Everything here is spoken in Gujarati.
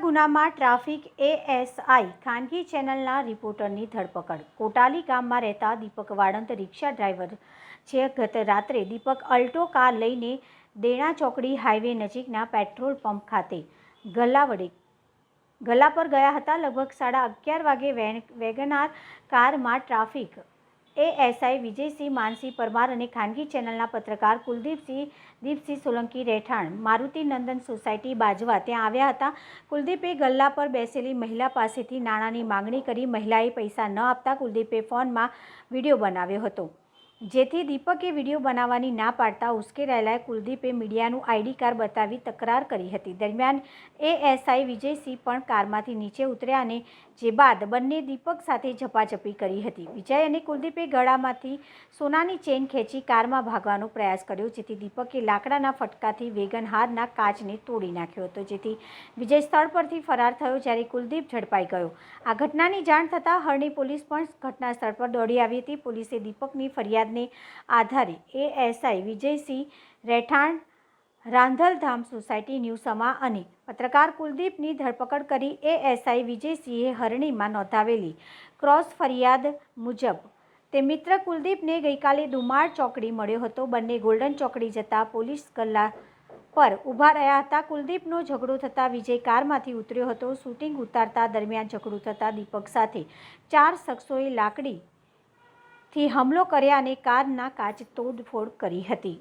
ગુનામાં ટ્રાફિક એએસઆઈ ખાનગી ચેનલના રિપોર્ટરની ધરપકડ. કોટાલી ગામમાં રહેતા દીપક વાળંદ રિક્ષા ડ્રાઈવર છે ગત રાત્રે દીપક અલ્ટો કાર લઈને દેણા ચોકડી હાઈવે નજીકના પેટ્રોલ પંપ ખાતે ગલ્લા વડે ગલ્લા પર ગયા હતા. લગભગ સાડા અગિયાર વાગે વેગનાર કારમાં ટ્રાફિક એએસઆઈ વિજયસિંહ માનસિંહ પરમાર અને ખાનગી ચેનલના પત્રકાર કુલદીપસિંહ, દીપસિંહ સોલંકી રહેઠાણ, મારુતિ નંદન સોસાયટી, બાજવા ત્યાં આવ્યા હતા. કુલદીપે ગલ્લા પર બેસેલી મહિલા પાસેથી નાણાંની માંગણી કરી મહિલાએ પૈસા ન આપતા કુલદીપે ફોનમાં વીડિયો બનાવ્યો હતો. જેથી દીપકે વીડિયો બનાવવાની ના પાડતા ઉશ્કેરાયેલા કુલદીપે મીડિયાનું આઈડી કાર્ડ બતાવી તકરાર કરી હતી. દરમિયાન એએસઆઈ વિજયસિંહ પણ કારમાંથી નીચે ઉતર્યા અને જે બાદ બંને દીપક સાથે ઝપાઝપી કરી હતી. વિજય અને કુલદીપે ગળામાંથી સોનાની ચેન ખેંચી કારમાં ભાગવાનો પ્રયાસ કર્યો, જેથી દીપકે લાકડાના ફટકાથી વેગન હારના કાચને તોડી નાખ્યો હતો. જેથી વિજય સ્થળ પરથી ફરાર થયો જ્યારે કુલદીપ ઝડપાઈ ગયો. આ ઘટનાની જાણ થતાં હરણી પોલીસ પણ ઘટના સ્થળ પર દોડી આવી હતી. પોલીસે દીપકની ફરિયાદને આધારે એએસઆઈ વિજયસિંહ રહેઠાણ, રાંધલધામ સોસાયટી ન્યૂસમા અને પત્રકાર કુલદીપની ધરપકડ કરી એએસઆઈ વિજયસિંહે હરણીમાં નોંધાવેલી ક્રોસ ફરિયાદ મુજબ તે મિત્ર કુલદીપને ગઈકાલે દુમાળ ચોકડી મળ્યો હતો. બંને ગોલ્ડન ચોકડી જતા પોલીસ ગલ્લા પર ઊભા રહ્યા હતા. કુલદીપનો ઝઘડો થતાં વિજય કારમાંથી ઉતર્યો હતો. શૂટિંગ ઉતારતા દરમિયાન ઝઘડો થતાં દીપક સાથે ચાર શખ્સોએ લાકડીથી હુમલો કર્યા અને કારના કાચ તોડફોડ કરી હતી.